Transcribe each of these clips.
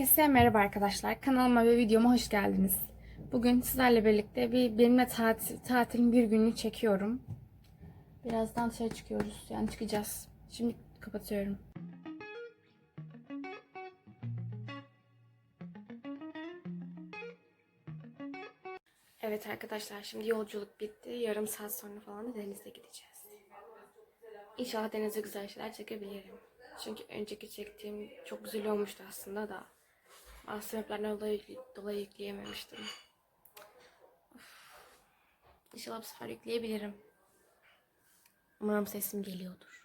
Herkese merhaba arkadaşlar. Kanalıma ve videoma hoş geldiniz. Bugün sizlerle birlikte bir benimle tatil, tatilin bir gününü çekiyorum. Birazdan dışarı çıkıyoruz. Yani çıkacağız. Şimdi kapatıyorum. Evet arkadaşlar şimdi yolculuk bitti. Yarım saat sonra falan da denize gideceğiz. İnşallah denize güzel şeyler çekebilirim. Çünkü önceki çektiğim çok güzel olmuştu aslında da. Bazı sebeplerden dolayı, dolayı yükleyememiştim. İnşallah bu sefer yükleyebilirim. Umarım sesim geliyordur.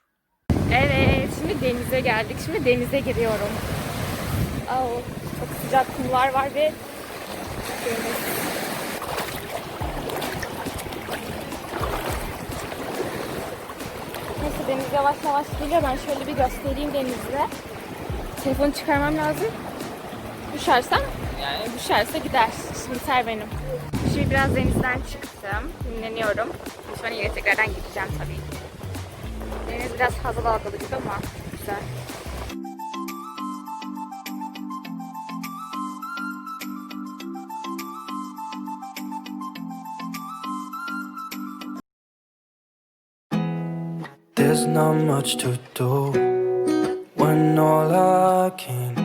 Evet, şimdi denize geldik. Şimdi denize giriyorum. Aa, çok sıcak kumlar var ve deniz. Neyse deniz yavaş yavaş geliyor. Ben şöyle bir göstereyim denizi. Telefonu çıkarmam lazım. Düşersem, yani düşerse gider. Şimdi ser benim. Şimdi biraz denizden çıktım. Dinleniyorum. Sonra yine tekrardan gideceğim tabii ki. Deniz biraz fazla dalgalı gibi ama güzel. There's not much to do when all I can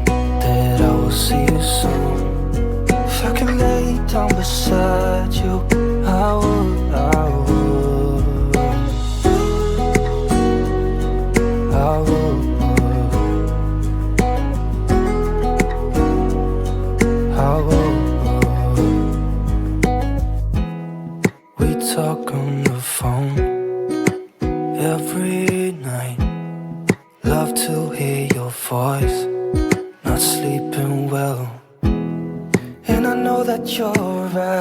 see you soon. If I could lay down beside you, I would, I would. I would. I would. We talk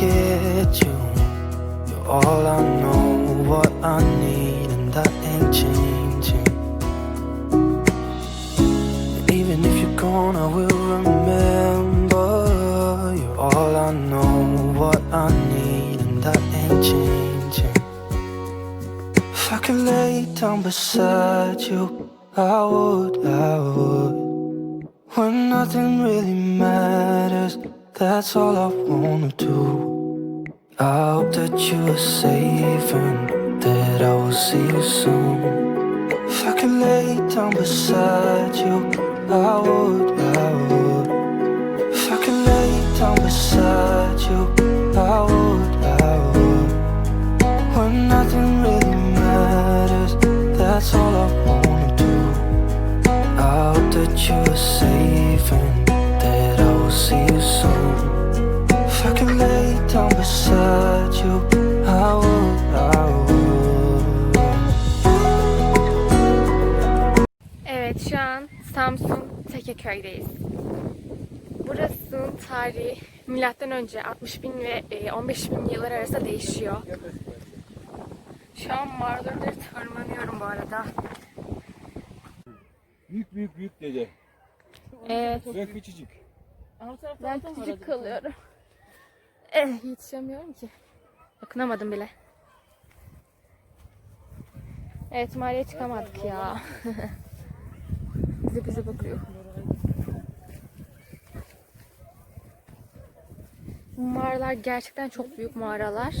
won't you. You're all I know, what I need, and that ain't changing. Even if you're gone, I will remember. You're all I know, what I need, and that ain't changing. If I could lay down beside you, I would, I would. When nothing really matters, that's all I wanna do. I hope that you are safe and that I will see you soon. If I could lay down beside you, I would, I would. If I could lay down beside Tekeköy'deyiz. Burasının tarihi milattan önce 60 bin ve e, 15 bin yıllar arasında değişiyor. Şu an mağaraları tırmanıyorum bu arada. Büyük büyük büyük dede. Evet. Ve küçücük. Ben küçük kalıyorum. Eh, yetişemiyorum ki. Dokunamadım bile. Evet mağaraya çıkamadık ya. bize bize bakıyor. Mağaralar gerçekten çok büyük mağaralar.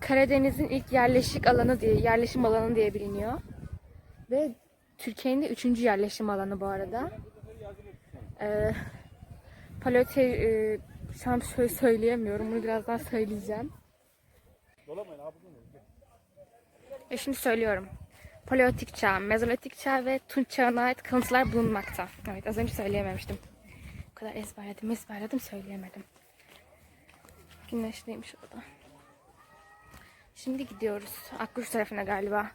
Karadeniz'in ilk yerleşik alanı diye, yerleşim alanı diye biliniyor. Ve Türkiye'nin de üçüncü yerleşim alanı bu arada. Ee, Palote e, şu an şöyle söyleyemiyorum. Bunu birazdan söyleyeceğim. Ve şimdi söylüyorum. Paleolitik çağ, Mezolitik çağ ve Tunç çağına ait kalıntılar bulunmakta. Evet az önce söyleyememiştim. O kadar ezberledim ezberledim söyleyemedim. Güneşliymiş orada. Şimdi gidiyoruz. Akkuş tarafına galiba.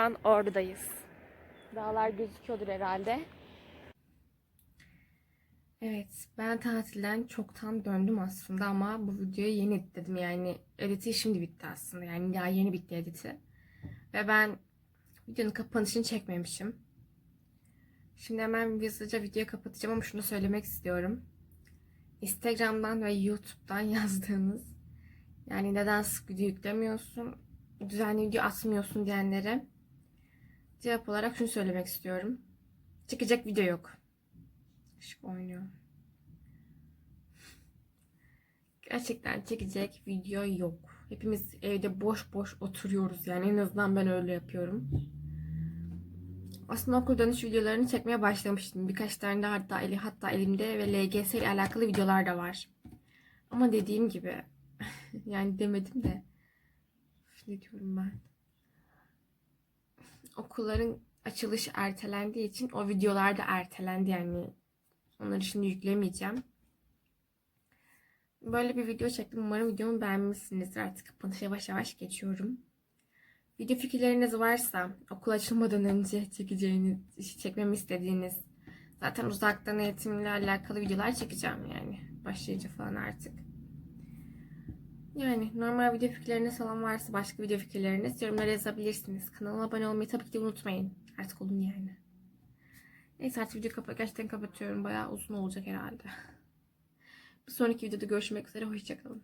An oradayız. Dağlar gözüküyordur herhalde. Evet, ben tatilden çoktan döndüm aslında ama bu videoyu yeni editledim. Yani editi şimdi bitti aslında. Yani daha yeni bitti editi. Ve ben videonun kapanışını çekmemişim. Şimdi hemen hızlıca videoyu kapatacağım ama şunu söylemek istiyorum. Instagram'dan ve YouTube'dan yazdığınız yani neden sık video yüklemiyorsun, düzenli video atmıyorsun diyenlere cevap olarak şunu söylemek istiyorum. Çıkacak video yok. Işık oynuyor. Gerçekten çekecek video yok. Hepimiz evde boş boş oturuyoruz yani en azından ben öyle yapıyorum. Aslında okul dönüş videolarını çekmeye başlamıştım. Birkaç tane de hatta, eli, hatta elimde ve LGS ile alakalı videolar da var. Ama dediğim gibi yani demedim de ne diyorum ben? Okulların açılışı ertelendiği için o videolar da ertelendi yani. Onları şimdi yüklemeyeceğim. Böyle bir video çektim. Umarım videomu beğenmişsinizdir. Artık kapanışa yavaş yavaş geçiyorum. Video fikirleriniz varsa okul açılmadan önce çekeceğiniz, çekmemi istediğiniz zaten uzaktan eğitimle alakalı videolar çekeceğim yani. Başlayınca falan artık. Yani normal video fikirleriniz falan varsa başka video fikirleriniz yorumlara yazabilirsiniz. Kanalıma abone olmayı tabii ki de unutmayın. Artık olun yani. Neyse artık video kapa gerçekten kapatıyorum. Bayağı uzun olacak herhalde. Bir sonraki videoda görüşmek üzere. Hoşçakalın.